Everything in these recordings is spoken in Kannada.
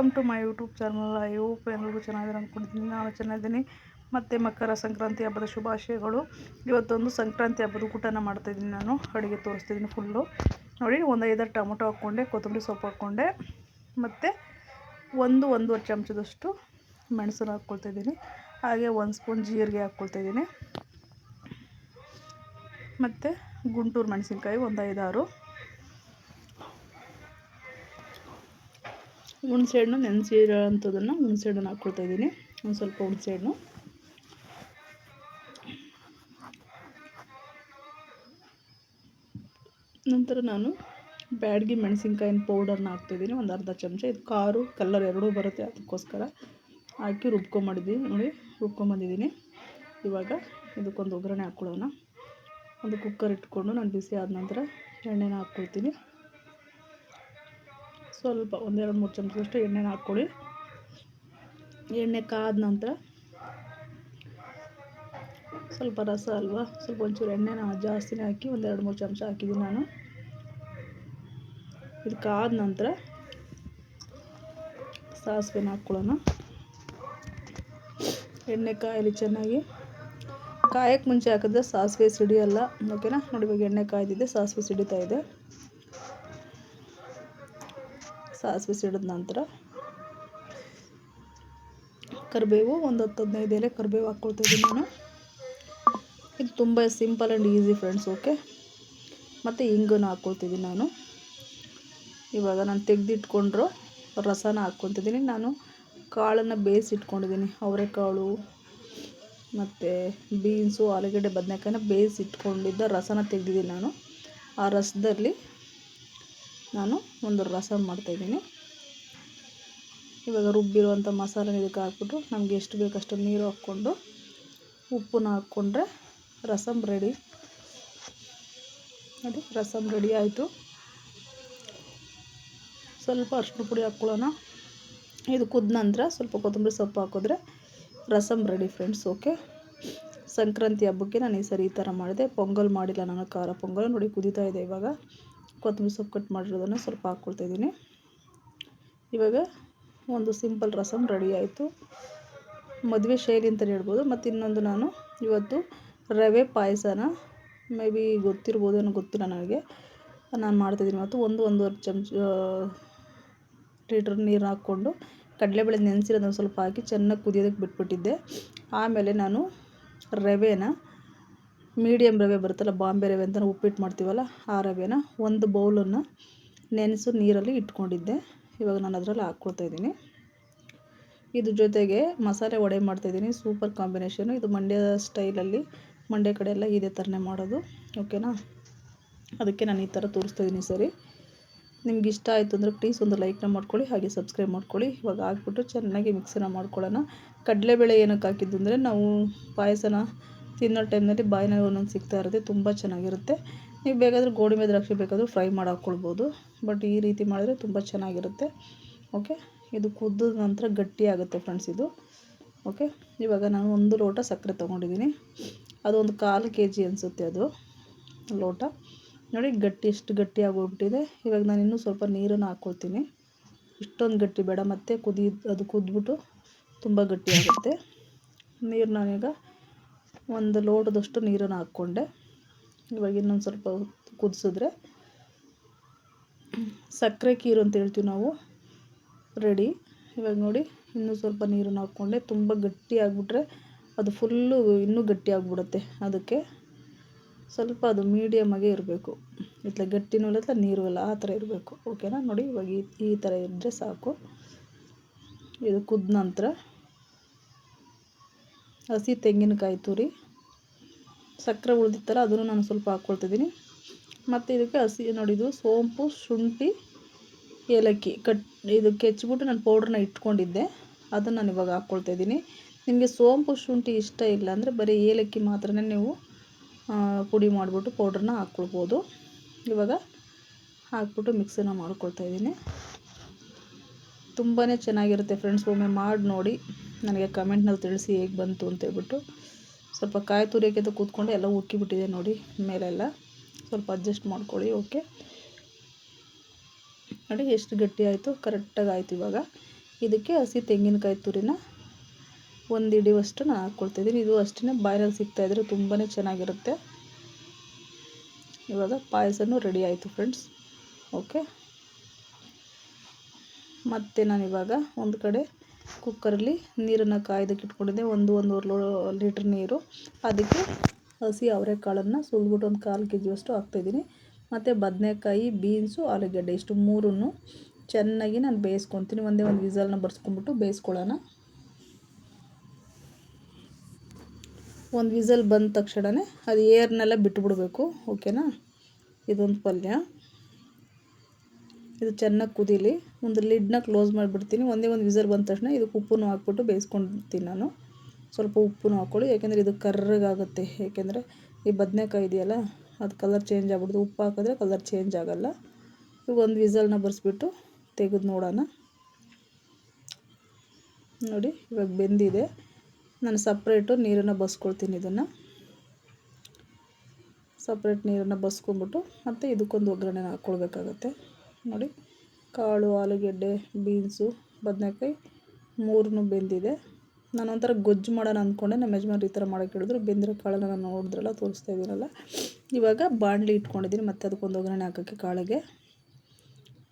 Welcome to my YouTube channel I hope ಎಲ್ಲರಿಗೂ ಚೆನ್ನಾಗಿದೆ ಅಂದ್ಕೊಂಡಿದ್ದೀನಿ ನಾನು ಚೆನ್ನಾಗಿದ್ದೀನಿ. ಮತ್ತು ಮಕರ ಸಂಕ್ರಾಂತಿ ಹಬ್ಬದ ಶುಭಾಶಯಗಳು. ಇವತ್ತೊಂದು ಸಂಕ್ರಾಂತಿ ಹಬ್ಬದ ಊಟನ ಮಾಡ್ತಾಯಿದ್ದೀನಿ ನಾನು. ಅಡುಗೆ ತೋರಿಸ್ತಿದ್ದೀನಿ ಫುಲ್ಲು ನೋಡಿ, ಒಂದು ಐದಾರು ಟೊಮೊಟೊ ಹಾಕ್ಕೊಂಡೆ, ಕೊತ್ತಂಬರಿ ಸೊಪ್ಪು ಹಾಕ್ಕೊಂಡೆ. ಮತ್ತು ಒಂದು ಒಂದೂವರೆ ಚಮಚದಷ್ಟು ಮೆಣಸನ್ನು ಹಾಕ್ಕೊಳ್ತಾಯಿದ್ದೀನಿ ಹಾಗೆ ಒಂದು ಸ್ಪೂನ್ ಜೀರಿಗೆ ಹಾಕ್ಕೊಳ್ತಾಯಿದ್ದೀನಿ ಮತ್ತು ಗುಂಟೂರು ಮೆಣಸಿನ್ಕಾಯಿ ಒಂದು ಐದಾರು. ಹುಣಸೆಹಣ್ಣು, ನೆನೆಸಿರೋ ಅಂಥದ್ದನ್ನು ಹುಣಸೆಹಣ್ಣನ್ನು ಹಾಕ್ಕೊಳ್ತಾ ಇದ್ದೀನಿ. ಒಂದು ಸ್ವಲ್ಪ ಹುಣಸೆಹಣ್ಣು. ನಂತರ ನಾನು ಬ್ಯಾಡ್ಗಿ ಮೆಣಸಿನ್ಕಾಯಿನ ಪೌಡರ್ನ ಹಾಕ್ತಿದ್ದೀನಿ ಒಂದು ಅರ್ಧ ಚಮಚ. ಇದು ಕಾರು ಕಲ್ಲರ್ ಎರಡೂ ಬರುತ್ತೆ ಅದಕ್ಕೋಸ್ಕರ. ಹಾಕಿ ರುಬ್ಕೊಂಬಂದಿದ್ದೀನಿ ನೋಡಿ ರುಬ್ಕೊಂಬಂದಿದ್ದೀನಿ ಇವಾಗ ಇದಕ್ಕೊಂದು ಒಗ್ಗರಣೆ ಹಾಕ್ಕೊಳ್ಳೋಣ. ಒಂದು ಕುಕ್ಕರ್ ಇಟ್ಕೊಂಡು ನಾನು ಬಿಸಿ ಆದ ನಂತರ ಎಣ್ಣೆನ ಹಾಕ್ಕೊಳ್ತೀನಿ. ಸ್ವಲ್ಪ ಒಂದೆರಡು ಮೂರು ಚಮಚದಷ್ಟು ಎಣ್ಣೆನ ಹಾಕ್ಕೊಳ್ಳಿ. ಎಣ್ಣೆ ಕಾದ ನಂತರ ಸ್ವಲ್ಪ ರಸ ಅಲ್ವಾ, ಸ್ವಲ್ಪ ಒಂಚೂರು ಎಣ್ಣೆನ ಜಾಸ್ತಿನೇ ಹಾಕಿ ಒಂದೆರಡು ಮೂರು ಚಮಚ ಹಾಕಿದ್ದೀನಿ ನಾನು. ಇದು ಕಾದ ನಂತರ ಸಾಸಿವೆನ ಹಾಕ್ಕೊಳ್ಳೋಣ. ಎಣ್ಣೆ ಕಾಯಲಿ ಚೆನ್ನಾಗಿ. ಕಾಯಕ್ಕೆ ಮುಂಚೆ ಹಾಕಿದ್ರೆ ಸಾಸಿವೆ ಸಿಡಿಯಲ್ಲ, ಓಕೆನಾ? ನೋಡಿ ಇವಾಗ ಎಣ್ಣೆ ಕಾಯ್ದಿದೆ, ಸಾಸಿವೆ ಸಿಡಿತಾ ಇದೆ. ಸಾಸಿವೆ ಸಿಡಿದ ನಂತರ ಕರಿಬೇವು, ಒಂದು ಹತ್ತು ಹದಿನೈದು ಎಲೆ ಕರಿಬೇವು ಹಾಕ್ಕೊಳ್ತಿದ್ದೀನಿ ನಾನು. ಇದು ತುಂಬ simple and easy friends okay ಮತ್ತು ಇಂಗನ್ನು ಹಾಕ್ಕೊಳ್ತಿದ್ದೀನಿ ನಾನು. ಇವಾಗ ನಾನು ತೆಗೆದಿಟ್ಕೊಂಡ್ರು ರಸನ ಹಾಕ್ಕೊತಿದ್ದೀನಿ ನಾನು ಕಾಳನ್ನು ಬೇಯಿಸಿಟ್ಕೊಂಡಿದ್ದೀನಿ, ಅವರೆಕಾಳು, ಮತ್ತು ಬೀನ್ಸು ಆಲೂಗಡ್ಡೆ, ಬದನೆಕಾಯಿನ ಬೇಯಿಸಿಟ್ಕೊಂಡಿದ್ದ ರಸನ ತೆಗೆದಿದ್ದೀನಿ ನಾನು. ಆ ರಸದಲ್ಲಿ ನಾನು ಒಂದು ರಸಮ್ ಮಾಡ್ತಾಯಿದ್ದೀನಿ ಇವಾಗ ರುಬ್ಬಿರುವಂಥ ಮಸಾಲೆ ಇದಕ್ಕೆ ಹಾಕ್ಬಿಟ್ಟು ನಮಗೆ ಎಷ್ಟು ಬೇಕು ಅಷ್ಟು ನೀರು ಹಾಕ್ಕೊಂಡು ಉಪ್ಪನ್ನ ಹಾಕ್ಕೊಂಡ್ರೆ ರಸಮ್ ರೆಡಿ. ನೋಡಿ ರಸಮ್ ರೆಡಿ ಆಯಿತು. ಸ್ವಲ್ಪ ಅರ್ಶಿನ ಪುಡಿ ಹಾಕ್ಕೊಳ್ಳೋಣ. ಇದು ಕುದ ನಂತರ ಸ್ವಲ್ಪ ಕೊತ್ತಂಬರಿ ಸೊಪ್ಪು ಹಾಕಿದ್ರೆ rasam ready friends, okay? Sankranti ಹಬ್ಬಕ್ಕೆ ನಾನು ಈ ಸರಿ ಈ ಥರ ಮಾಡಿದೆ. ಪೊಂಗಲ್ ಮಾಡಿಲ್ಲ ನಾನು, ಖಾರ ಪೊಂಗಲ್ ನೋಡಿ ಕುದೀತಾ ಇದೆ ಇವಾಗ. ಕೊತ್ತಂಬರಿ ಸೊಪ್ಪು ಕಟ್ ಮಾಡಿರೋದನ್ನು ಸ್ವಲ್ಪ ಹಾಕ್ಕೊಳ್ತಾಯಿದ್ದೀನಿ. ಇವಾಗ ಒಂದು ಸಿಂಪಲ್ ರಸಮ್ ರೆಡಿ ಆಯಿತು. ಮದುವೆ ಶೈಲಿ ಅಂತಲೇ ಹೇಳ್ಬೋದು. ಮತ್ತು ಇನ್ನೊಂದು ನಾನು ಇವತ್ತು ರವೆ ಪಾಯಸನ ಮೇ ಬಿ ಗೊತ್ತಿರ್ಬೋದು ಏನೋ ಗೊತ್ತಿಲ್ಲ ನನಗೆ. ನಾನು ಮಾಡ್ತಾಯಿದ್ದೀನಿ ಮತ್ತು ಒಂದು ಒಂದೂವರೆ ಚಮಚ ಲೀಟ್ರ್ ನೀರು ಹಾಕ್ಕೊಂಡು ಕಡಲೆಬೇಳೆ ನೆನೆಸಿರೋದನ್ನು ಸ್ವಲ್ಪ ಹಾಕಿ ಚೆನ್ನಾಗಿ ಕುದಿಯೋದಕ್ಕೆ ಬಿಟ್ಬಿಟ್ಟಿದ್ದೆ. ಆಮೇಲೆ ನಾನು ರವೆನ ಮೀಡಿಯಮ್ ರವೆ ಬರುತ್ತಲ್ಲ, ಬಾಂಬೆ ರವೆ ಅಂತ ಉಪ್ಪಿಟ್ಟು ಮಾಡ್ತೀವಲ್ಲ, ಆ ರವೆನ ಒಂದು ಬೌಲನ್ನು ನೆನೆಸು ನೀರಲ್ಲಿ ಇಟ್ಕೊಂಡಿದ್ದೆ. ಇವಾಗ ನಾನು ಅದರಲ್ಲಿ ಹಾಕ್ಕೊಳ್ತಾ ಇದ್ದೀನಿ. ಇದ್ರ ಜೊತೆಗೆ ಮಸಾಲೆ ವಡೆ ಮಾಡ್ತಾಯಿದ್ದೀನಿ ಸೂಪರ್ ಕಾಂಬಿನೇಷನು. ಇದು ಮಂಡ್ಯ ಸ್ಟೈಲಲ್ಲಿ ಮಂಡ್ಯ ಕಡೆ ಎಲ್ಲ ಇದೇ ಥರನೇ ಮಾಡೋದು, ಓಕೆನಾ? ಅದಕ್ಕೆ ನಾನು ಈ ಥರ ತೋರಿಸ್ತಾ ಇದ್ದೀನಿ ಸರಿ. ನಿಮ್ಗೆ ಇಷ್ಟ ಆಯಿತು ಅಂದರೆ ಪ್ಲೀಸ್ ಒಂದು ಲೈಕ್ನ ಮಾಡ್ಕೊಳ್ಳಿ, ಹಾಗೆ ಸಬ್ಸ್ಕ್ರೈಬ್ ಮಾಡ್ಕೊಳ್ಳಿ. ಇವಾಗ ಹಾಕ್ಬಿಟ್ಟು ಚೆನ್ನಾಗಿ ಮಿಕ್ಸನ್ನ ಮಾಡ್ಕೊಳ್ಳೋಣ. ಕಡಲೆಬೇಳೆ ಏನಕ್ಕೆ ಹಾಕಿದ್ದು ಅಂದರೆ ನಾವು ಪಾಯಸನ ತಿನ್ನೋ ಟೈಮ್ನಲ್ಲಿ ಬಾಯಿನಲ್ಲಿ ಒಂದೊಂದು ಸಿಗ್ತಾ ಇರುತ್ತೆ, ತುಂಬ ಚೆನ್ನಾಗಿರುತ್ತೆ. ನೀವು ಬೇಕಾದರೆ ಗೋಡಂಬಿ ದ್ರಾಕ್ಷಿ ಬೇಕಾದರೂ ಫ್ರೈ ಮಾಡಿ ಹಾಕ್ಕೊಳ್ಬೋದು. ಬಟ್ ಈ ರೀತಿ ಮಾಡಿದ್ರೆ ತುಂಬ ಚೆನ್ನಾಗಿರುತ್ತೆ. ಓಕೆ? ಇದು ಕುದ್ದ ನಂತರ ಗಟ್ಟಿ ಆಗುತ್ತೆ ಫ್ರೆಂಡ್ಸ್ ಇದು. ಓಕೆ? ಇವಾಗ ನಾನು ಒಂದು ಲೋಟ ಸಕ್ಕರೆ ತೊಗೊಂಡಿದ್ದೀನಿ. ಅದು ಒಂದು ಕಾಲು ಕೆ ಜಿ ಅನಿಸುತ್ತೆ ಅದು ಲೋಟ. ನೋಡಿ, ಗಟ್ಟಿ, ಎಷ್ಟು ಗಟ್ಟಿ ಆಗೋಗ್ಬಿಟ್ಟಿದೆ ಇವಾಗ ನಾನು ಇನ್ನೂ ಸ್ವಲ್ಪ ನೀರನ್ನು ಹಾಕ್ಕೊಳ್ತೀನಿ. ಇಷ್ಟೊಂದು ಗಟ್ಟಿ ಬೇಡ, ಮತ್ತೆ ಕುದಿ, ಅದು ಕುದ್ಬಿಟ್ಟು ತುಂಬ ಗಟ್ಟಿ ಆಗುತ್ತೆ ನೀರು ನಾನೀಗ ಒಂದು ಲೋಟದಷ್ಟು ನೀರನ್ನು ಹಾಕ್ಕೊಂಡೆ. ಇವಾಗ ಇನ್ನೊಂದು ಸ್ವಲ್ಪ ಕುದಿಸಿದ್ರೆ ಸಕ್ಕರೆ ಕೀರು ಅಂತ ಹೇಳ್ತೀವಿ ನಾವು, ರೆಡಿ. ಇವಾಗ ನೋಡಿ, ಇನ್ನೂ ಸ್ವಲ್ಪ ನೀರನ್ನು ಹಾಕ್ಕೊಂಡೆ. ತುಂಬ ಗಟ್ಟಿ ಆಗಿಬಿಟ್ರೆ ಅದು ಫುಲ್ಲು ಇನ್ನೂ ಗಟ್ಟಿ ಆಗಿಬಿಡುತ್ತೆ ಅದಕ್ಕೆ. ಸ್ವಲ್ಪ ಅದು ಮೀಡಿಯಮಾಗೇ ಇರಬೇಕು. ಇತ್ತಲ ಗಟ್ಟಿನೂ ಇಲ್ಲ ನೀರು ಇಲ್ಲ ಆ ಥರ ಇರಬೇಕು. ಓಕೆನಾ ನೋಡಿ, ಇವಾಗ ಈ ಈ ಥರ ಇದ್ದರೆ ಸಾಕು. ಇದು ಕುದ್ದ ನಂತರ ಹಸಿ ತೆಂಗಿನಕಾಯಿ ತುರಿ. ಸಕ್ಕರೆ ಉಳಿದಿತ್ತಲ್ಲ, ಅದನ್ನು ನಾನು ಸ್ವಲ್ಪ ಹಾಕ್ಕೊಳ್ತಿದ್ದೀನಿ. ಮತ್ತು ಇದಕ್ಕೆ ಹಸಿ ನೋಡಿದ್ದು ಸೋಂಪು, ಶುಂಠಿ, ಏಲಕ್ಕಿ ಕಟ್ ಇದು ಕೆಚ್ಚಿಬಿಟ್ಟು ನಾನು ಪೌಡ್ರನ್ನ ಇಟ್ಕೊಂಡಿದ್ದೆ. ಅದನ್ನು ನಾನು ಇವಾಗ ಹಾಕ್ಕೊಳ್ತಾಯಿದ್ದೀನಿ ನಿಮಗೆ ಸೋಂಪು, ಶುಂಠಿ ಇಷ್ಟ ಇಲ್ಲ ಅಂದರೆ ಬರೀ ಏಲಕ್ಕಿ ಮಾತ್ರನೇ ನೀವು ಪುಡಿ ಮಾಡಿಬಿಟ್ಟು ಪೌಡ್ರನ್ನ ಹಾಕ್ಕೊಳ್ಬೋದು. ಇವಾಗ ಹಾಕ್ಬಿಟ್ಟು ಮಿಕ್ಸನ್ನ ಮಾಡ್ಕೊಳ್ತಾ ಇದ್ದೀನಿ. ತುಂಬಾ ಚೆನ್ನಾಗಿರುತ್ತೆ ಫ್ರೆಂಡ್ಸ್ ಒಮ್ಮೆ ಮಾಡಿ ನೋಡಿ. ನನಗೆ ಕಮೆಂಟ್ನಲ್ಲಿ ತಿಳಿಸಿ ಹೇಗೆ ಬಂತು ಅಂತೇಳ್ಬಿಟ್ಟು ಸ್ವಲ್ಪ ಕಾಯಿ ತುರಿಯೋಕ್ಕೆ ಕೂತ್ಕೊಂಡು ಎಲ್ಲ ಉಕ್ಕಿಬಿಟ್ಟಿದೆ ನೋಡಿ, ಮೇಲೆಲ್ಲ. ಸ್ವಲ್ಪ ಅಡ್ಜಸ್ಟ್ ಮಾಡ್ಕೊಳ್ಳಿ ಓಕೆ ನೋಡಿ ಎಷ್ಟು ಗಟ್ಟಿ ಆಯಿತು ಕರೆಕ್ಟಾಗಿ ಆಯಿತು ಇವಾಗ. ಇದಕ್ಕೆ ಹಸಿ ತೆಂಗಿನಕಾಯಿ ತುರಿನ ಒಂದು ಹಿಡಿಯುವಷ್ಟು ನಾನು ಹಾಕ್ಕೊಳ್ತಿದ್ದೀನಿ. ಇದು ಅಷ್ಟೇ ಬಾಯ್ನಲ್ಲಿ ಸಿಗ್ತಾಯಿದ್ರೆ ತುಂಬಾ ಚೆನ್ನಾಗಿರುತ್ತೆ. ಇವಾಗ ಪಾಯಸನೂ ರೆಡಿ ಆಯಿತು ಫ್ರೆಂಡ್ಸ್ ಓಕೆ ಮತ್ತು ನಾನಿವಾಗ ಒಂದು ಕಡೆ ಕುಕ್ಕರಲ್ಲಿ ನೀರನ್ನು ಕಾಯ್ದಕ್ಕೆ ಇಟ್ಕೊಂಡಿದ್ದೆ. ಒಂದು ಒಂದೂವರೆ ಲೀಟ್ರ್ ನೀರು. ಅದಕ್ಕೆ ಹಸಿ ಅವರೆಕಾಳನ್ನು ಸುಲ್ಬಿಟ್ಟು ಒಂದು ಕಾಲು ಕೆ ಜಿಯಷ್ಟು ಹಾಕ್ತಾಯಿದ್ದೀನಿ ಮತ್ತು ಬದನೆಕಾಯಿ, ಬೀನ್ಸು, ಆಲೂಗಡ್ಡೆ ಇಷ್ಟು ಮೂರನ್ನು ಚೆನ್ನಾಗಿ ನಾನು ಬೇಯಿಸ್ಕೊತೀನಿ. ಒಂದೇ ಒಂದು ವಿಸಲ್ನ ಬರ್ಸ್ಕೊಂಡ್ಬಿಟ್ಟು ಬೇಯಿಸ್ಕೊಳ್ಳೋಣ. ಒಂದು ವಿಸಲ್ ಬಂದ ತಕ್ಷಣವೇ ಅದು ಏರ್ನೆಲ್ಲ ಬಿಟ್ಬಿಡಬೇಕು. ಓಕೆನಾ? ಇದೊಂದು ಪಲ್ಯ. ಇದು ಚೆನ್ನಾಗಿ ಕುದೀಲಿ. ಒಂದು ಲಿಡ್ನ ಕ್ಲೋಸ್ ಮಾಡಿಬಿಡ್ತೀನಿ. ಒಂದೇ ಒಂದು ವಿಸರ್ ಬಂದ ತಕ್ಷಣ ಇದಕ್ಕೆ ಉಪ್ಪನ್ನು ಹಾಕ್ಬಿಟ್ಟು ಬೇಯಿಸ್ಕೊಳ್ತೀನಿ ನಾನು. ಸ್ವಲ್ಪ ಉಪ್ಪನ್ನು ಹಾಕ್ಕೊಳ್ಳಿ ಯಾಕೆಂದರೆ ಇದು ಕರ್ರಗಾಗುತ್ತೆ. ಏಕೆಂದರೆ ಈ ಬದನೆಕಾಯಿ ಇದೆಯಲ್ಲ, ಅದು ಕಲರ್ ಚೇಂಜ್ ಆಗ್ಬಿಡ್ತು. ಉಪ್ಪು ಹಾಕಿದ್ರೆ ಕಲರ್ ಚೇಂಜ್ ಆಗೋಲ್ಲ. ಈಗ ಒಂದು ವಿಸಲ್ನ ಬರೆಸ್ಬಿಟ್ಟು ತೆಗೆದು ನೋಡೋಣ. ನೋಡಿ, ಇವಾಗ ಬೆಂದಿದೆ. ನಾನು ಸಪ್ರೇಟು ನೀರನ್ನು ಬಸ್ಕೊಳ್ತೀನಿ ಇದನ್ನು. ಸಪ್ರೇಟ್ ನೀರನ್ನು ಬಸ್ಕೊಂಬಿಟ್ಟು ಮತ್ತು ಇದಕ್ಕೊಂದು ಒಗ್ಗರಣೆನ ಹಾಕ್ಕೊಳ್ಬೇಕಾಗತ್ತೆ ನೋಡಿ. ಕಾಳು, ಆಲೂಗೆಡ್ಡೆ, ಬೀನ್ಸು, ಬದನೆಕಾಯಿ ಮೂರನ್ನು ಬೆಂದಿದೆ. ನಾನು ಒಂಥರ ಗೊಜ್ಜು ಮಾಡೋಣ ಅಂದ್ಕೊಂಡೆ. ನಮ್ಮ ಯಜಮಾನ್ರು ಈ ಥರ ಮಾಡೋಕ್ಕೆ ಹೇಳಿದ್ರು. ಬೆಂದಿರೋ ಕಾಳನ್ನು ನಾನು ನೋಡಿದ್ರಲ್ಲ, ತೋರಿಸ್ತಾ ಇದ್ದೀನಲ್ಲ. ಇವಾಗ ಬಾಣಲಿ ಇಟ್ಕೊಂಡಿದ್ದೀನಿ. ಮತ್ತು ಅದಕ್ಕೊಂದು ಒಗ್ಗರಣೆ ಹಾಕೋಕ್ಕೆ ಕಾಳಿಗೆ.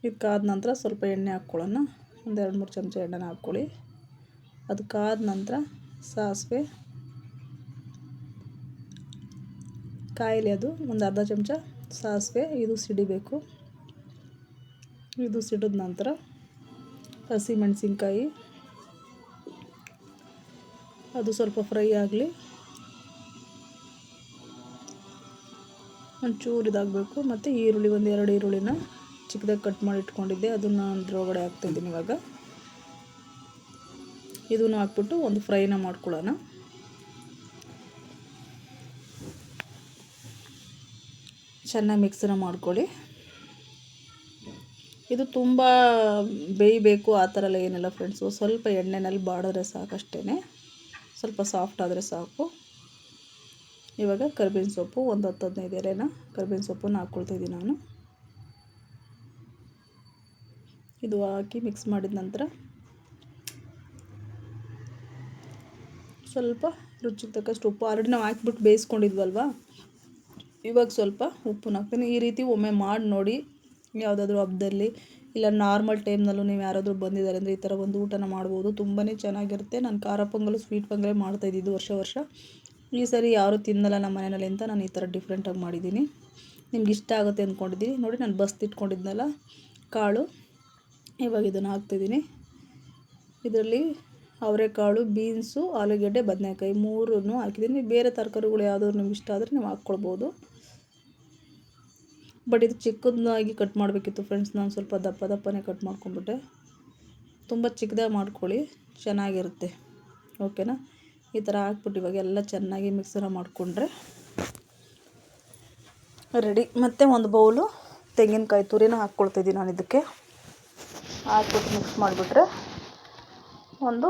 ಇದಕ್ಕಾದ ನಂತರ ಸ್ವಲ್ಪ ಎಣ್ಣೆ ಹಾಕ್ಕೊಳ್ಳೋಣ. ಒಂದು ಎರಡು ಮೂರು ಚಮಚ ಎಣ್ಣೆನ ಹಾಕ್ಕೊಳ್ಳಿ. ಅದಕ್ಕಾದ ನಂತರ ಸಾಸಿವೆ. ಕಾಯಿಲೆ ಅದು ಒಂದು ಅರ್ಧ ಚಮಚ ಸಾಸಿವೆ. ಇದು ಸಿಡಿಬೇಕು. ಇದು ಸಿಡಿದ ನಂತರ ಹಸಿಮೆಣಸಿನ್ಕಾಯಿ ಅದು ಸ್ವಲ್ಪ ಫ್ರೈ ಆಗಲಿ. ಒಂಚೂರು ಇದಾಗಬೇಕು. ಮತ್ತು ಈರುಳ್ಳಿ, ಒಂದು ಎರಡು ಈರುಳ್ಳಿನ ಚಿಕ್ಕದಾಗಿ ಕಟ್ ಮಾಡಿ ಇಟ್ಕೊಂಡಿದ್ದೆ. ಅದನ್ನು ಅದರೊಳಗಡೆ ಹಾಕ್ತಾಯಿದ್ದೀನಿ ಇವಾಗ. ಇದನ್ನು ಹಾಕ್ಬಿಟ್ಟು ಒಂದು ಫ್ರೈನ ಮಾಡ್ಕೊಳ್ಳೋಣ. ಚೆನ್ನಾಗಿ ಮಿಕ್ಸನ್ನ ಮಾಡ್ಕೊಳ್ಳಿ. ಇದು ತುಂಬ ಬೇಯಬೇಕು ಆ ಥರ ಎಲ್ಲ ಏನಿಲ್ಲ ಫ್ರೆಂಡ್ಸು ಸ್ವಲ್ಪ ಎಣ್ಣೆನಲ್ಲಿ ಬಾಡಿದ್ರೆ ಸಾಕಷ್ಟೇ ಸ್ವಲ್ಪ ಸಾಫ್ಟ್ ಆದರೆ ಸಾಕು. ಇವಾಗ ಕರ್ಬೇವಿನ ಸೊಪ್ಪು ಒಂದು ಹತ್ತು ಹದಿನೈದು ಎಲೆನ ಕರ್ಬೇವಿನ ಸೊಪ್ಪನ್ನು ಹಾಕ್ಕೊಳ್ತಿದ್ದೀನಿ ನಾನು. ಇದು ಹಾಕಿ ಮಿಕ್ಸ್ ಮಾಡಿದ ನಂತರ ಸ್ವಲ್ಪ ರುಚಿಗೆ ತಕ್ಕಷ್ಟು ಉಪ್ಪು. ಆಲ್ರೆಡಿ ನಾವು ಹಾಕ್ಬಿಟ್ಟು ಬೇಯಿಸ್ಕೊಂಡಿದ್ವಲ್ವ? ಇವಾಗ ಸ್ವಲ್ಪ ಉಪ್ಪನ್ನ ಹಾಕ್ತೀನಿ. ಈ ರೀತಿ ಒಮ್ಮೆ ಮಾಡಿ ನೋಡಿ ಯಾವುದಾದ್ರೂ ಹಬ್ಬದಲ್ಲಿ ಇಲ್ಲ ನಾರ್ಮಲ್ ಟೈಮ್ನಲ್ಲೂ ನೀವು ಯಾರಾದರೂ ಬಂದಿದ್ದಾರೆ ಅಂದರೆ ಈ ಥರ ಒಂದು ಊಟನ ಮಾಡ್ಬೋದು. ತುಂಬಾ ಚೆನ್ನಾಗಿರುತ್ತೆ. ನಾನು ಖಾರ ಪೊಂಗಲು ಸ್ವೀಟ್ ಪೊಂಗಲೇ ಮಾಡ್ತಾಯಿದ್ದಿದ್ದು ವರ್ಷ ವರ್ಷ. ಈ ಸರಿ ಯಾರೂ ತಿನ್ನಲ್ಲ ನಮ್ಮ ಮನೆಯಲ್ಲಿ ಅಂತ ನಾನು ಈ ಥರ ಡಿಫ್ರೆಂಟಾಗಿ ಮಾಡಿದ್ದೀನಿ. ನಿಮ್ಗೆ ಇಷ್ಟ ಆಗುತ್ತೆ ಅಂದ್ಕೊಂಡಿದ್ದೀನಿ ನೋಡಿ ನಾನು ಬಸ್ತಿಟ್ಕೊಂಡಿದ್ನಲ್ಲ ಕಾಳು. ಇವಾಗ ಇದನ್ನು ಹಾಕ್ತಿದ್ದೀನಿ. ಇದರಲ್ಲಿ ಅವರೆಕಾಳು ಬೀನ್ಸು ಆಲೂಗೆಡ್ಡೆ, ಬದನೆಕಾಯಿ ಮೂರನ್ನು ಹಾಕಿದ್ದೀನಿ. ಬೇರೆ ತರಕಾರಿಗಳು ಯಾವುದಾದ್ರು ನಿಮ್ಗೆ ಇಷ್ಟ ಆದರೆ ನೀವು ಹಾಕ್ಕೊಳ್ಬೋದು. ಬಟ್ ಇದು ಚಿಕ್ಕದಾಗಿ ಕಟ್ ಮಾಡಬೇಕಿತ್ತು ಫ್ರೆಂಡ್ಸ್. ನಾನು ಸ್ವಲ್ಪ ದಪ್ಪ ದಪ್ಪನೇ ಕಟ್ ಮಾಡ್ಕೊಂಬಿಟ್ಟೆ ತುಂಬ ಚಿಕ್ಕದಾಗಿ ಮಾಡ್ಕೊಳ್ಳಿ, ಚೆನ್ನಾಗಿರುತ್ತೆ. ಓಕೆನಾ? ಈ ಥರ ಹಾಕ್ಬಿಟ್ಟು ಇವಾಗ ಎಲ್ಲ ಚೆನ್ನಾಗಿ ಮಿಕ್ಸರ ಮಾಡಿಕೊಂಡ್ರೆ ರೆಡಿ. ಮತ್ತು ಒಂದು ಬೌಲು ತೆಂಗಿನಕಾಯಿ ತುರಿನ ಹಾಕ್ಕೊಳ್ತಿದ್ದೀನಿ ನಾನು ಇದಕ್ಕೆ. ಹಾಕ್ಬಿಟ್ಟು ಮಿಕ್ಸ್ ಮಾಡಿಬಿಟ್ರೆ ಒಂದು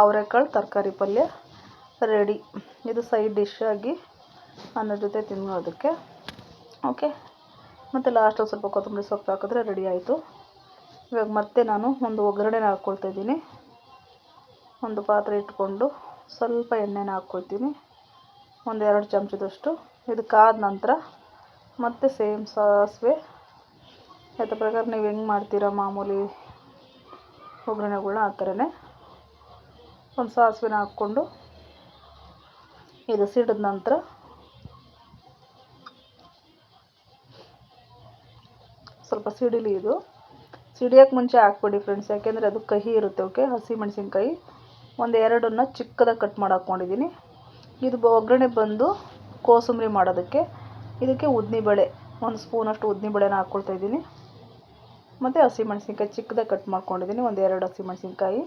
ಅವರೆಕಾಳು ತರಕಾರಿ ಪಲ್ಯ ರೆಡಿ. ಇದು ಸೈಡ್ ಡಿಶ್ ಆಗಿ ಅನ್ನ ಜೊತೆ ತಿನ್ನೋದಕ್ಕೆ ಓಕೆ ಮತ್ತು ಲಾಸ್ಟಲ್ಲಿ ಸ್ವಲ್ಪ ಕೊತ್ತಂಬರಿ ಸೊಪ್ಪು ಹಾಕಿದ್ರೆ ರೆಡಿ ಆಯಿತು. ಇವಾಗ ಮತ್ತೆ ನಾನು ಒಂದು ಒಗ್ಗರಣೆನ ಹಾಕ್ಕೊಳ್ತಾಯಿದ್ದೀನಿ ಒಂದು ಪಾತ್ರೆ ಇಟ್ಕೊಂಡು ಸ್ವಲ್ಪ ಎಣ್ಣೆನ ಹಾಕ್ಕೊಳ್ತೀನಿ ಒಂದು ಎರಡು ಚಮಚದಷ್ಟು. ಇದಕ್ಕಾದ ನಂತರ ಮತ್ತೆ ಸೇಮ್ ಸಾಸಿವೆ. ಯಾವ ಪ್ರಕಾರ ನೀವು ಹೆಂಗೆ ಮಾಡ್ತೀರಾ ಮಾಮೂಲಿ ಒಗ್ಗರಣೆಗಳನ್ನ ಆ ಥರನೇ ಒಂದು ಸಾಸಿವೆನ ಹಾಕ್ಕೊಂಡು ಇದು ಸಿಡಿದ ನಂತರ ಸ್ವಲ್ಪ ಸಿಡಿಲಿ ಇದು. ಸಿಡಿಯೋಕ್ಕೆ ಮುಂಚೆ ಹಾಕ್ಬಿಡಿ ಫ್ರೆಂಡ್ಸ್ ಯಾಕೆಂದರೆ ಅದು ಕಹಿ ಇರುತ್ತೆ ಓಕೆ ಹಸಿ ಮೆಣಸಿನ್ಕಾಯಿ. ಒಂದು ಎರಡನ್ನು ಚಿಕ್ಕದಾಗಿ ಕಟ್ ಮಾಡಿ ಹಾಕ್ಕೊಂಡಿದ್ದೀನಿ ಇದು ಒಗ್ಗರಣೆ ಬಂದು ಕೋಸಂಬರಿ ಮಾಡೋದಕ್ಕೆ. ಇದಕ್ಕೆ ಉದ್ದಿನಬೇಳೆ, ಒಂದು ಸ್ಪೂನಷ್ಟು ಹಾಕ್ಕೊಳ್ತಾ ಇದ್ದೀನಿ. ಮತ್ತು ಹಸಿಮೆಣ್ಸಿನ್ಕಾಯಿ ಚಿಕ್ಕದಾಗಿ ಕಟ್ ಮಾಡ್ಕೊಂಡಿದ್ದೀನಿ ಒಂದು ಎರಡು ಹಸಿಮೆಣ್ಸಿನ್ಕಾಯಿ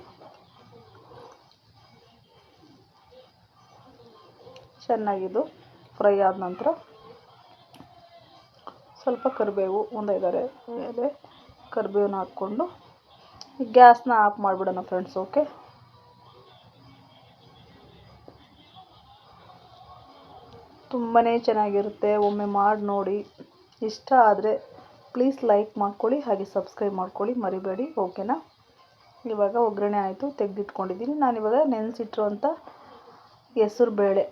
ಚೆನ್ನಾಗಿದು ಫ್ರೈ ಆದ ನಂತರ. ಸ್ವಲ್ಪ ಕರಿಬೇವು ಒಂದು ಎಲೆ ಕರಿಬೇವನ್ನ ಹಾಕ್ಕೊಂಡು ಗ್ಯಾಸ್ನ ಆಫ್ ಮಾಡಿಬಿಡೋಣ ಫ್ರೆಂಡ್ಸ್, ಓಕೆ? ತುಂಬಾ ಚೆನ್ನಾಗಿರುತ್ತೆ, ಒಮ್ಮೆ ಮಾಡಿ ನೋಡಿ. ಇಷ್ಟ ಆದರೆ ಪ್ಲೀಸ್ ಲೈಕ್ ಮಾಡ್ಕೊಳ್ಳಿ, ಹಾಗೆ ಸಬ್ಸ್ಕ್ರೈಬ್ ಮಾಡ್ಕೊಳ್ಳಿ, ಮರಿಬೇಡಿ, ಓಕೆನಾ? ಇವಾಗ ಒಗ್ಗರಣೆ ಆಯಿತು, ತೆಗೆದಿಟ್ಕೊಂಡಿದ್ದೀನಿ. ನಾನಿವಾಗ ನೆನೆಸಿಟ್ಟಿರುವಂಥ ಹೆಸ್ರು ಬೇಳೆ.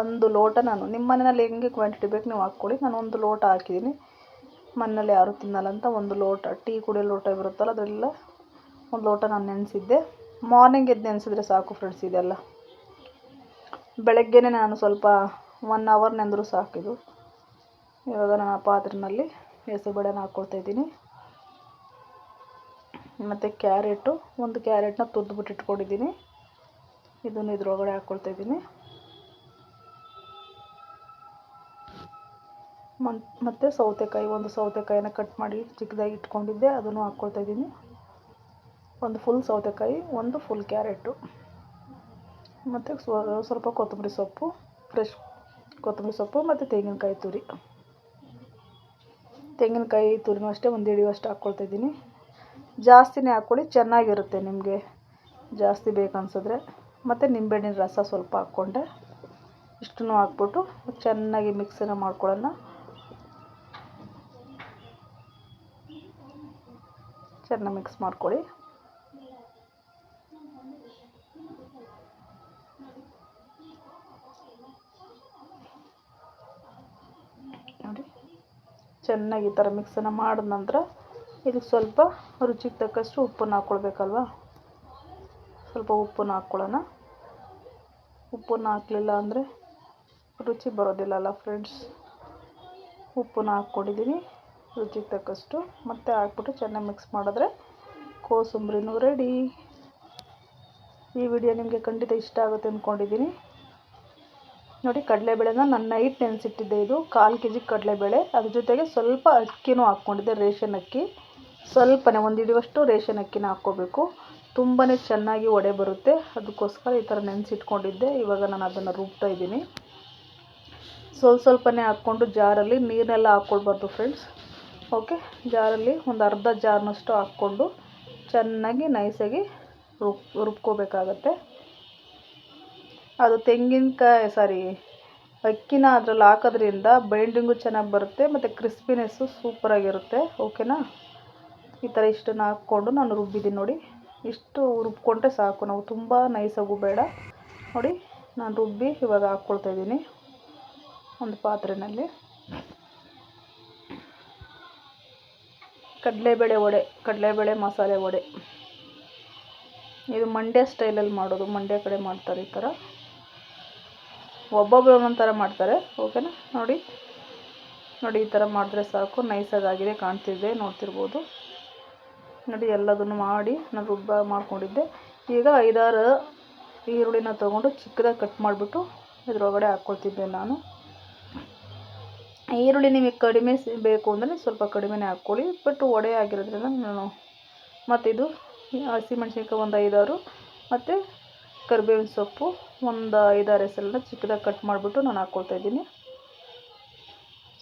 ಒಂದು ಲೋಟ ನಾನು ನಿಮ್ಮ ಮನೆಯಲ್ಲಿ ಹೆಂಗೆ ಕ್ವಾಂಟಿಟಿ ಬೇಕು ನೀವು ಹಾಕ್ಕೊಳ್ಳಿ. ನಾನು ಒಂದು ಲೋಟ ಹಾಕಿದ್ದೀನಿ. ಮನೆಯಲ್ಲಿ ಯಾರು ತಿನ್ನಲ್ಲ ಒಂದು ಲೋಟ, ಟೀ ಕುಡಿಯೋ ಲೋಟ ಬರುತ್ತಲ್ಲ ಅದರಲ್ಲೆಲ್ಲ ಒಂದು ಲೋಟ ನಾನು ನೆನೆಸಿದ್ದೆ. ಮಾರ್ನಿಂಗ್ ಎದ್ದು ನೆನೆಸಿದ್ರೆ ಸಾಕು ಫ್ರೆಂಡ್ಸ್ ಇದೆಲ್ಲ. ಬೆಳಗ್ಗೆನೇ ನಾನು ಸ್ವಲ್ಪ ಒನ್ ಅವರ್ ನೆಂದರೂ ಸಾಕಿದು ಇವಾಗ ನಾನು ಪಾತ್ರೆಯಲ್ಲಿ ಹೆಸರುಬೇಳೆನ ಹಾಕ್ಕೊಳ್ತಾಯಿದ್ದೀನಿ ಮತ್ತು ಕ್ಯಾರೆಟು, ಒಂದು ಕ್ಯಾರೆಟ್ನ ತುರ್ದ್ಬಿಟ್ಟು ಇಟ್ಕೊಂಡಿದ್ದೀನಿ. ಇದನ್ನು ಇದ್ರೊಳಗಡೆ ಹಾಕ್ಕೊಳ್ತಾಯಿದ್ದೀನಿ ಮನ್ ಮತ್ತು ಸೌತೆಕಾಯಿ, ಒಂದು ಸೌತೆಕಾಯಿನ ಕಟ್ ಮಾಡಿ ಚಿಕ್ಕದಾಗಿ ಇಟ್ಕೊಂಡಿದ್ದೆ, ಅದನ್ನು ಹಾಕ್ಕೊಳ್ತಾಯಿದ್ದೀನಿ ಒಂದು ಫುಲ್ ಸೌತೆಕಾಯಿ, ಒಂದು ಫುಲ್ ಕ್ಯಾರೆಟು. ಮತ್ತು ಸ್ವಲ್ಪ ಕೊತ್ತಂಬರಿ ಸೊಪ್ಪು ಫ್ರೆಶ್ ಕೊತ್ತಂಬರಿ ಸೊಪ್ಪು, ಮತ್ತು ತೆಂಗಿನಕಾಯಿ ತುರಿ. ತೆಂಗಿನಕಾಯಿ ತುರಿನೂ ಅಷ್ಟೇ, ಒಂದು ಹಿಡಿಯುವಷ್ಟು ಹಾಕ್ಕೊಳ್ತಾಯಿದ್ದೀನಿ ಜಾಸ್ತಿನೇ ಹಾಕ್ಕೊಳ್ಳಿ, ಚೆನ್ನಾಗಿರುತ್ತೆ ನಿಮಗೆ. ಜಾಸ್ತಿ ಬೇಕನ್ಸಿದ್ರೆ ಮತ್ತು ನಿಂಬೆಹಣ್ಣಿನ ರಸ ಸ್ವಲ್ಪ ಹಾಕ್ಕೊಂಡೆ. ಇಷ್ಟನ್ನು ಹಾಕ್ಬಿಟ್ಟು ಚೆನ್ನಾಗಿ ಮಿಕ್ಸನ್ನು ಮಾಡ್ಕೊಳ್ಳೋಣ. ಚೆನ್ನಾಗಿ ಮಿಕ್ಸ್ ಮಾಡ್ಕೊಳ್ಳಿ. ನೋಡಿ, ಚೆನ್ನಾಗಿ ಈ ಥರ ಮಿಕ್ಸನ್ನು ಮಾಡಿದ ನಂತರ ಇದಕ್ಕೆ ಸ್ವಲ್ಪ ರುಚಿಗೆ ತಕ್ಕಷ್ಟು ಉಪ್ಪನ್ನು ಹಾಕ್ಕೊಳ್ಬೇಕಲ್ವ? ಸ್ವಲ್ಪ ಉಪ್ಪನ್ನು ಹಾಕ್ಕೊಳ್ಳೋಣ. ಉಪ್ಪನ್ನು ಹಾಕಲಿಲ್ಲ ಅಂದರೆ ರುಚಿ ಬರೋದಿಲ್ಲಲ್ಲ ಫ್ರೆಂಡ್ಸ್. ಉಪ್ಪನ್ನು ಹಾಕ್ಕೊಂಡಿದ್ದೀನಿ. ರುಚಿಗೆ ತಕ್ಕಷ್ಟು ಮತ್ತೆ ಹಾಕ್ಬಿಟ್ಟು ಚೆನ್ನಾಗಿ ಮಿಕ್ಸ್ ಮಾಡಿದ್ರೆ ಕೋಸಂಬರಿನೂ ರೆಡಿ ಈ ವಿಡಿಯೋ ನಿಮಗೆ ಖಂಡಿತ ಇಷ್ಟ ಆಗುತ್ತೆ ಅಂದ್ಕೊಂಡಿದ್ದೀನಿ ನೋಡಿ, ಕಡಲೆಬೇಳೆನ ನಾನು ನೈಟ್ ನೆನೆಸಿಟ್ಟಿದ್ದೆ ಇದು. ಕಾಲು ಕೆ ಜಿ ಕಡಲೆಬೇಳೆ. ಅದ್ರ ಜೊತೆಗೆ ಸ್ವಲ್ಪ ಅಕ್ಕಿನೂ ಹಾಕ್ಕೊಂಡಿದ್ದೆ, ರೇಷನ್ ಅಕ್ಕಿ. ಸ್ವಲ್ಪನೇ, ಒಂದು ಹಿಡಿಯುವಷ್ಟು ರೇಷನ್ ಅಕ್ಕಿನ ಹಾಕ್ಕೋಬೇಕು. ತುಂಬಾ ಚೆನ್ನಾಗಿ ಒಡೆ ಬರುತ್ತೆ. ಅದಕ್ಕೋಸ್ಕರ ಈ ಥರ ನೆನೆಸಿಟ್ಕೊಂಡಿದ್ದೆ. ಇವಾಗ ನಾನು ಅದನ್ನು ರುಬ್ತಾ ಇದ್ದೀನಿ. ಸ್ವಲ್ಪ ಸ್ವಲ್ಪನೇ ಹಾಕ್ಕೊಂಡು ಜಾರಲ್ಲಿ ನೀರನ್ನೆಲ್ಲ ಹಾಕ್ಕೊಳ್ಬಾರ್ದು ಫ್ರೆಂಡ್ಸ್ ಓಕೆ, ಜಾರಲ್ಲಿ ಒಂದು ಅರ್ಧ ಜಾರ್ನಷ್ಟು ಹಾಕ್ಕೊಂಡು ಚೆನ್ನಾಗಿ ನೈಸಾಗಿ ರುಬ್, ರುಬ್ಕೋಬೇಕಾಗತ್ತೆ. ಅದು ತೆಂಗಿನಕಾಯಿ, ಸಾರಿ, ಅಕ್ಕಿನ ಅದ್ರಲ್ಲಿ ಹಾಕೋದ್ರಿಂದ ಬೈಂಡಿಂಗು ಚೆನ್ನಾಗಿ ಬರುತ್ತೆ, ಮತ್ತು ಕ್ರಿಸ್ಪಿನೆಸ್ಸು ಸೂಪರಾಗಿರುತ್ತೆ ಓಕೆನಾ ಈ ಥರ ಇಷ್ಟನ್ನು ಹಾಕ್ಕೊಂಡು ನಾನು ರುಬ್ಬಿದ್ದೀನಿ ನೋಡಿ. ಇಷ್ಟು ರುಬ್ಕೊಂಡ್ರೆ ಸಾಕು, ನಾವು ತುಂಬ ನೈಸಾಗೂ ಬೇಡ. ನೋಡಿ, ನಾನು ರುಬ್ಬಿ ಇವಾಗ ಹಾಕ್ಕೊಳ್ತಾಯಿದ್ದೀನಿ ಒಂದು ಪಾತ್ರೆಯಲ್ಲಿ ಕಡಲೆಬೇಳೆ ವಡೆ, ಕಡಲೆಬೇಳೆ ಮಸಾಲೆ ವಡೆ. ಇದು ಮಂಡ್ಯ ಸ್ಟೈಲಲ್ಲಿ ಮಾಡೋದು, ಮಂಡ್ಯ ಕಡೆ ಮಾಡ್ತಾರೆ ಈ ಥರ. ಒಬ್ಬೊಬ್ಬರು ಒಂದೊಂದು ಥರ ಮಾಡ್ತಾರೆ, ಓಕೆನಾ? ನೋಡಿ. ನೋಡಿ, ಈ ಥರ ಮಾಡಿದ್ರೆ ಸಾಕು ನೈಸಾಗಿ ಕಾಣ್ತಿದ್ದೆ ಕಾಣ್ತಿದೆ, ನೋಡ್ತಿರ್ಬೋದು. ನೋಡಿ, ಎಲ್ಲದನ್ನು ಮಾಡಿ ನಾನು ರುಬ್ಬ ಮಾಡ್ಕೊಂಡಿದ್ದೆ. ಈಗ ಐದಾರು ಈರುಳ್ಳಿನ ತೊಗೊಂಡು ಚಿಕ್ಕದಾಗಿ ಕಟ್ ಮಾಡಿಬಿಟ್ಟು ಇದರೊಳಗಡೆ ಹಾಕ್ಕೊಳ್ತಿದ್ದೆ ನಾನು. ಈರುಳ್ಳಿ ನಿಮಗೆ ಕಡಿಮೆ ಬೇಕು ಅಂದರೆ ಸ್ವಲ್ಪ ಕಡಿಮೆನೇ ಹಾಕ್ಕೊಳ್ಳಿ. ಬಟ್ ವಡೆ ಆಗಿರೋದ್ರಿಂದ ನಾನು ಮತ್ತು ಇದು ಹಸಿಮೆಣ್ಸಿನ್ಕಾಯಿ ಒಂದು ಐದಾರು ಮತ್ತು ಕರಿಬೇವಿನ ಸೊಪ್ಪು ಒಂದು ಐದಾರು ಹೆಸರನ್ನ ಚಿಕ್ಕದಾಗಿ ಕಟ್ ಮಾಡಿಬಿಟ್ಟು ನಾನು ಹಾಕ್ಕೊಳ್ತಾ ಇದ್ದೀನಿ.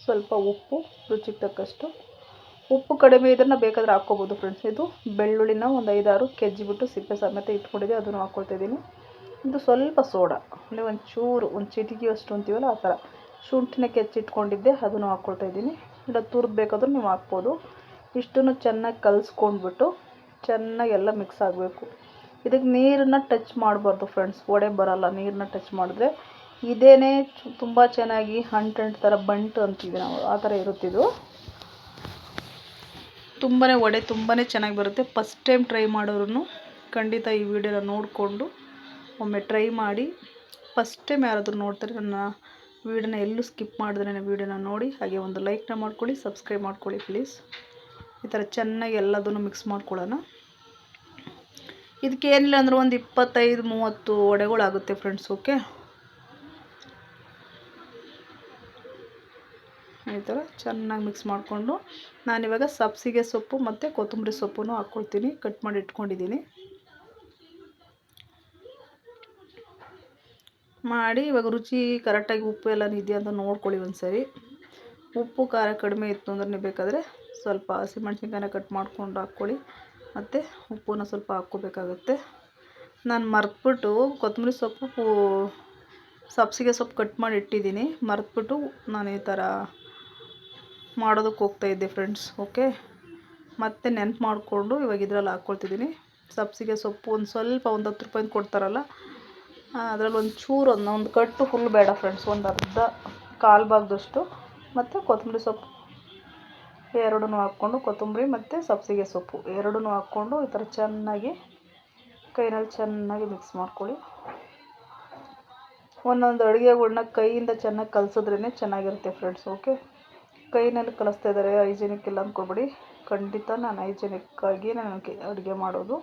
ಸ್ವಲ್ಪ ಉಪ್ಪು, ರುಚಿಗೆ ತಕ್ಕಷ್ಟು. ಉಪ್ಪು ಕಡಿಮೆ ಇದನ್ನು ಬೇಕಾದರೆ ಹಾಕ್ಕೋಬೋದು ಫ್ರೆಂಡ್ಸ್ ಇದು ಬೆಳ್ಳುಳ್ಳಿನ ಒಂದು ಐದಾರು ಕೆಜ್ಜಿಬಿಟ್ಟು ಸಿಪ್ಪೆ ಸಮೇತ ಇಟ್ಕೊಂಡಿದ್ದೆ, ಅದನ್ನು ಹಾಕ್ಕೊಳ್ತಾಯಿದ್ದೀನಿ ಇದು ಸ್ವಲ್ಪ ಸೋಡಾ, ಅಂದರೆ ಒಂದು ಚೂರು ಒಂದು ಚಿಟಿಕೆ ಅಷ್ಟು ಅಂತೀವಲ್ಲ ಆ ಥರ. ಶುಂಠಿನ ಕೆಚ್ಚಿಟ್ಕೊಂಡಿದ್ದೆ, ಅದನ್ನು ಹಾಕ್ಕೊಳ್ತಾಯಿದ್ದೀನಿ ಇಲ್ಲ ತುರ್ದು ಬೇಕಾದರೂ ನೀವು ಹಾಕ್ಬೋದು. ಇಷ್ಟನ್ನು ಚೆನ್ನಾಗಿ ಕಲಿಸ್ಕೊಂಡ್ಬಿಟ್ಟು ಚೆನ್ನಾಗಿ ಎಲ್ಲ ಮಿಕ್ಸ್ ಆಗಬೇಕು. ಇದಕ್ಕೆ ನೀರನ್ನ ಟಚ್ ಮಾಡಬಾರ್ದು ಫ್ರೆಂಡ್ಸ್ ಒಡೆ ಬರೋಲ್ಲ, ನೀರನ್ನ ಟಚ್ ಮಾಡಿದ್ರೆ. ಇದೇನೇ ತುಂಬ ಚೆನ್ನಾಗಿ ಅಂಟಂಟು ಥರ ಬಂಟು ಅಂತೀವಿ ನಾವು. ಆ ಥರ ಇರುತ್ತಿದ್ದು ತುಂಬಾ ಒಡೆ ತುಂಬಾ ಚೆನ್ನಾಗಿ ಬರುತ್ತೆ. ಫಸ್ಟ್ ಟೈಮ್ ಟ್ರೈ ಮಾಡೋರು ಖಂಡಿತ ಈ ವಿಡಿಯೋನ ನೋಡಿಕೊಂಡು ಒಮ್ಮೆ ಟ್ರೈ ಮಾಡಿ. ಫಸ್ಟ್ ಟೈಮ್ ಯಾರಾದರೂ ನೋಡ್ತಾರೆ, ನನ್ನ ವೀಡಿಯೋನ ಎಲ್ಲೂ ಸ್ಕಿಪ್ ಮಾಡಿದ್ರೆ ವಿಡಿಯೋನ ನೋಡಿ, ಹಾಗೆ ಒಂದು ಲೈಕ್ನ ಮಾಡ್ಕೊಳ್ಳಿ, ಸಬ್ಸ್ಕ್ರೈಬ್ ಮಾಡ್ಕೊಳ್ಳಿ ಪ್ಲೀಸ್ ಈ ಥರ ಚೆನ್ನಾಗಿ ಎಲ್ಲದನ್ನು ಮಿಕ್ಸ್ ಮಾಡ್ಕೊಳ್ಳೋಣ. ಇದಕ್ಕೆ ಏನಿಲ್ಲ ಅಂದ್ರೆ ಒಂದು ಇಪ್ಪತ್ತೈದು, ಮೂವತ್ತು ವಡೆಗಳಾಗುತ್ತೆ ಫ್ರೆಂಡ್ಸ್ ಓಕೆ ಈ ಥರ ಚೆನ್ನಾಗಿ ಮಿಕ್ಸ್ ಮಾಡಿಕೊಂಡು ನಾನಿವಾಗ ಸಬ್ಸಿಗೆ ಸೊಪ್ಪು ಮತ್ತು ಕೊತ್ತಂಬರಿ ಸೊಪ್ಪು ಹಾಕ್ಕೊಳ್ತೀನಿ. ಕಟ್ ಮಾಡಿ ಇಟ್ಕೊಂಡಿದ್ದೀನಿ. ಮಾಡಿ ಇವಾಗ ರುಚಿ ಕರೆಕ್ಟಾಗಿ ಉಪ್ಪು ಎಲ್ಲ ಇದೆಯಾ ಅಂತ ನೋಡ್ಕೊಳ್ಳಿ ಒಂದು ಸರಿ ಉಪ್ಪು, ಖಾರ ಕಡಿಮೆ ಇತ್ತು ಅಂದ್ರೆ ಬೇಕಾದರೆ ಸ್ವಲ್ಪ ಹಸಿಮೆಣ್ಸಿನ್ಕಾಯಿನ ಕಟ್ ಮಾಡ್ಕೊಂಡು ಹಾಕ್ಕೊಳ್ಳಿ. ಮತ್ತು ಉಪ್ಪನ್ನ ಸ್ವಲ್ಪ ಹಾಕ್ಕೋಬೇಕಾಗತ್ತೆ. ನಾನು ಮರೆತ್ಬಿಟ್ಟು ಕೊತ್ತಂಬರಿ ಸೊಪ್ಪು ಸಬ್ಸಿಗೆ ಸೊಪ್ಪು ಕಟ್ ಮಾಡಿ ಇಟ್ಟಿದ್ದೀನಿ. ಮರೆತ್ಬಿಟ್ಟು ನಾನು ಈ ಥರ ಮಾಡೋದಕ್ಕೆ ಹೋಗ್ತಾಯಿದ್ದೆ ಫ್ರೆಂಡ್ಸ್ ಓಕೆ ಮತ್ತೆ ನೆನ್ಪು ಮಾಡಿಕೊಂಡು ಇವಾಗ ಇದರಲ್ಲಿ ಹಾಕ್ಕೊಳ್ತಿದ್ದೀನಿ. ಸಬ್ಸಿಗೆ ಸೊಪ್ಪು ಒಂದು ಸ್ವಲ್ಪ ಒಂದು ಹತ್ತು ರೂಪಾಯಿಂದ ಕೊಡ್ತಾರಲ್ಲ ಅದರಲ್ಲಿ ಒಂದು ಚೂರು ಒಂದು ಒಂದು ಕಟ್ಟು ಫುಲ್ ಬೇಡ ಫ್ರೆಂಡ್ಸ್ ಒಂದು ಅರ್ಧ ಕಾಲು ಭಾಗದಷ್ಟು. ಮತ್ತು ಕೊತ್ತಂಬರಿ ಸೊಪ್ಪು. ಎರಡೂ ಹಾಕ್ಕೊಂಡು ಕೊತ್ತಂಬರಿ ಮತ್ತು ಸಬ್ಸಿಗೆ ಸೊಪ್ಪು. ಎರಡೂ ಹಾಕ್ಕೊಂಡು ಈ ಥರ ಚೆನ್ನಾಗಿ, ಕೈನಲ್ಲಿ ಚೆನ್ನಾಗಿ ಮಿಕ್ಸ್ ಮಾಡ್ಕೊಳ್ಳಿ. ಒಂದೊಂದು ಅಡುಗೆಗಳ್ನ ಕೈಯಿಂದ ಚೆನ್ನಾಗಿ ಕಲಸಿದ್ರೇ ಚೆನ್ನಾಗಿರುತ್ತೆ ಫ್ರೆಂಡ್ಸ್ ಓಕೆ ಕೈನಲ್ಲಿ ಕಲಿಸ್ತಾ ಇದ್ದಾರೆ ಹೈಜಿನಿಕ್ ಇಲ್ಲ ಅಂದ್ಕೊಬೇಡಿ ಖಂಡಿತ ನಾನು ಹೈಜಿನಿಕ್ಕಾಗಿ ನಾನು ಅಡುಗೆ ಮಾಡೋದು.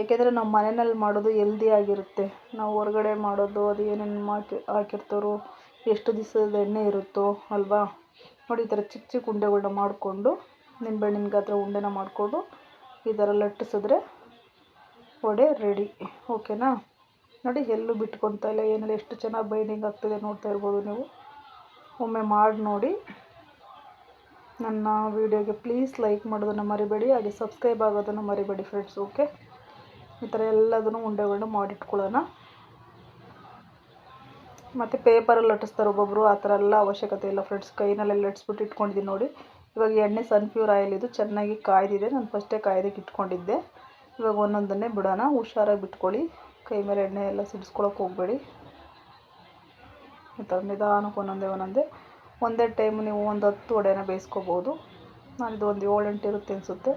ಏಕೆಂದರೆ ನಾವು ಮನೆಯಲ್ಲಿ ಮಾಡೋದು ಎಲ್ದಿ ಆಗಿರುತ್ತೆ. ನಾವು ಹೊರ್ಗಡೆ ಮಾಡೋದು ಅದು ಏನೇನು ಮಾಡಿ ಹಾಕಿರ್ತಾರೋ, ಎಷ್ಟು ದಿವ್ಸದ ಎಣ್ಣೆ ಇರುತ್ತೋ ಅಲ್ವಾ, ನೋಡಿ ಈ ಥರ ಚಿಕ್ಕ ಚಿಕ್ಕ ಉಂಡೆಗಳನ್ನ ಮಾಡಿಕೊಂಡು ನಿಂಬೆಹಣ್ಣಿನ ಗಾತ್ರ ಉಂಡೆನ ಮಾಡಿಕೊಂಡು ಈ ಥರ ಲಟ್ಟಿಸಿದ್ರೆ ವಡೆ ರೆಡಿ ಓಕೆನಾ ನೋಡಿ ಎಲ್ಲೂ ಬಿಟ್ಕೊತಾ ಇಲ್ಲ. ಏನಿಲ್ಲ, ಎಷ್ಟು ಚೆನ್ನಾಗಿ ಬೈಂಡಿಂಗ್ ಆಗ್ತಿದೆ ನೋಡ್ತಾ ಇರ್ಬೋದು ನೀವು. ಒಮ್ಮೆ ಮಾಡಿ ನೋಡಿ. ನನ್ನ ವೀಡಿಯೋಗೆ ಪ್ಲೀಸ್ ಲೈಕ್ ಮಾಡೋದನ್ನು ಮರಿಬೇಡಿ. ಹಾಗೆ ಸಬ್ಸ್ಕ್ರೈಬ್ ಆಗೋದನ್ನು ಮರಿಬೇಡಿ ಫ್ರೆಂಡ್ಸ್ ಓಕೆ ಈ ಥರ ಎಲ್ಲದನ್ನು ಉಂಡೆಗಳನ್ನ ಮಾಡಿಟ್ಕೊಳ್ಳೋಣ. ಮತ್ತು ಪೇಪರಲ್ಲಿ ಲಟ್ಟಿಸ್ತಾರೆ ಒಬ್ಬೊಬ್ಬರು ಆ ಥರ ಎಲ್ಲ ಅವಶ್ಯಕತೆ ಇಲ್ಲ ಫ್ರೆಂಡ್ಸ್ ಕೈನಲ್ಲೇ ಲಟ್ಟಿಸ್ಬಿಟ್ಟು ಇಟ್ಕೊಂಡಿದ್ದೀನಿ ನೋಡಿ. ಇವಾಗ ಎಣ್ಣೆ ಸನ್ಫ್ಯೂರ್ ಆಯಿಲ್ ಇದು ಚೆನ್ನಾಗಿ ಕಾಯ್ದಿದೆ. ನಾನು ಫಸ್ಟೇ ಕಾಯ್ದಕ್ಕೆ ಇಟ್ಕೊಂಡಿದ್ದೆ. ಇವಾಗ ಒಂದೊಂದನ್ನೇ ಬಿಡೋಣ. ಹುಷಾರಾಗಿ ಬಿಟ್ಕೊಳ್ಳಿ. ಕೈ ಮೇಲೆ ಎಣ್ಣೆ ಎಲ್ಲ ಸಿಡಿಸ್ಕೊಳಕ್ಕೆ ಹೋಗಬೇಡಿ. ಈ ಥರ ನಿಧಾನಕ್ಕೆ ಒಂದೊಂದೇ ಒಂದೊಂದೇ. ಒಂದೇ ಟೈಮ್ ನೀವು ಒಂದು ಹತ್ತು ವಡೆನ ಬೇಯಿಸ್ಕೋಬೋದು. ನಾನಿದು ಒಂದು ಏಳು ಎಂಟು ಇರುತ್ತೆ ಅನಿಸುತ್ತೆ.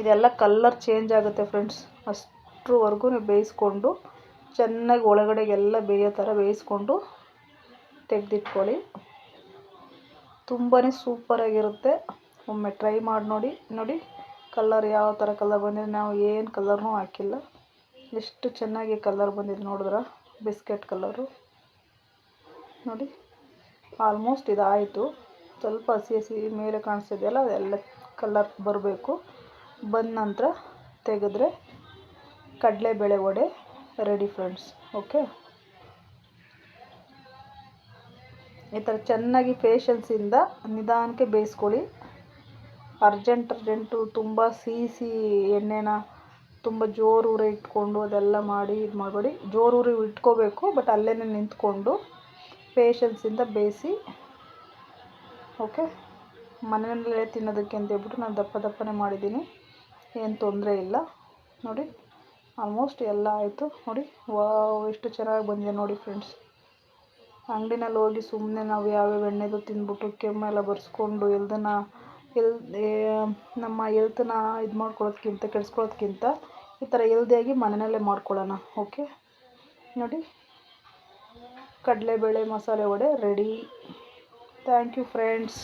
ಇದೆಲ್ಲ ಕಲ್ಲರ್ ಚೇಂಜ್ ಆಗುತ್ತೆ ಫ್ರೆಂಡ್ಸ್ ಅಷ್ಟರವರೆಗೂ ನೀವು ಬೇಯಿಸ್ಕೊಂಡು ಚೆನ್ನಾಗಿ ಒಳಗಡೆಗೆಲ್ಲ ಬೇಯೋ ಥರ ಬೇಯಿಸ್ಕೊಂಡು ತೆಗೆದಿಟ್ಕೊಳ್ಳಿ. ತುಂಬಾ ಸೂಪರಾಗಿರುತ್ತೆ ಒಮ್ಮೆ ಟ್ರೈ ಮಾಡಿ ನೋಡಿ ನೋಡಿ ಕಲ್ಲರ್ ಯಾವ ಥರ ಕಲರ್ ಬಂದಿದೆ. ನಾವು ಏನು ಕಲರ್ನೂ ಹಾಕಿಲ್ಲ. ಎಷ್ಟು ಚೆನ್ನಾಗಿ ಕಲರ್ ಬಂದಿದೆ ನೋಡಿದ್ರ? ಬಿಸ್ಕೆಟ್ ಕಲರು ನೋಡಿ ಆಲ್ಮೋಸ್ಟ್ ಇದಾಯಿತು. ಸ್ವಲ್ಪ ಹಸಿ ಹಸಿ ಮೇಲೆ ಕಾಣಿಸ್ತಿದೆಯಲ್ಲ, ಅದೆಲ್ಲ ಕಲರ್ ಬರಬೇಕು. ಬಂದ ನಂತರ ತೆಗೆದ್ರೆ ಕಡಲೆಬೇಳೆ ವಡೆ ರೆಡಿ ಫ್ರೆಂಡ್ಸ್ ಓಕೆ ಈ ಥರ ಚೆನ್ನಾಗಿ ಪೇಷನ್ಸಿಂದ ನಿಧಾನಕ್ಕೆ ಬೇಯಿಸ್ಕೊಳ್ಳಿ. ಅರ್ಜೆಂಟ್ ಅರ್ಜೆಂಟು ತುಂಬ ಸಿಹಿ ಎಣ್ಣೆನ ತುಂಬ ಜೋರು ಉರಿ ಇಟ್ಕೊಂಡು ಅದೆಲ್ಲ ಮಾಡಿ ಇದು ಮಾಡಬೇಡಿ. ಜೋರು ಉರಿ ಇಟ್ಕೋಬೇಕು ಬಟ್ ಅಲ್ಲೇ ನಿಂತ್ಕೊಂಡು ಪೇಷನ್ಸಿಂದ ಬೇಯಿಸಿ ಓಕೆ ಮನೆಯಲ್ಲೇ ತಿನ್ನೋದಕ್ಕೆ ಅಂತ ಹೇಳ್ಬಿಟ್ಟು ನಾನು ದಪ್ಪ ದಪ್ಪನೇ ಮಾಡಿದ್ದೀನಿ. ಏನು ತೊಂದರೆ ಇಲ್ಲ. ನೋಡಿ ಆಲ್ಮೋಸ್ಟ್ ಎಲ್ಲ ಆಯಿತು. ನೋಡಿ, ವಾವ್ ಎಷ್ಟು ಚೆನ್ನಾಗಿ ಬಂದಿದೆ ನೋಡಿ ಫ್ರೆಂಡ್ಸ್ ಅಂಗಡಿನಲ್ಲಿ ಹೋಗಿ ಸುಮ್ಮನೆ ನಾವು ಯಾವ್ಯಾವ ಎಣ್ಣೆದು ತಿಂದ್ಬಿಟ್ಟು ಕೆಮ್ಮೆಲ್ಲ ಬರ್ಸ್ಕೊಂಡು ಎಲ್ದನ್ನ ಎಲ್ ನಮ್ಮ ಎಲ್ತನ್ನ ಇದು ಮಾಡ್ಕೊಳ್ಳೋದ್ಕಿಂತ, ಕೆಡಿಸ್ಕೊಳ್ಳೋದ್ಕಿಂತ ಈ ಥರ ಎಲ್ದಿಯಾಗಿ ಮನೆಯಲ್ಲೇ ಮಾಡ್ಕೊಳ್ಳೋಣ ಓಕೆ ನೋಡಿ, ಕಡಲೆಬೇಳೆ ಮಸಾಲೆ vada ready thank you friends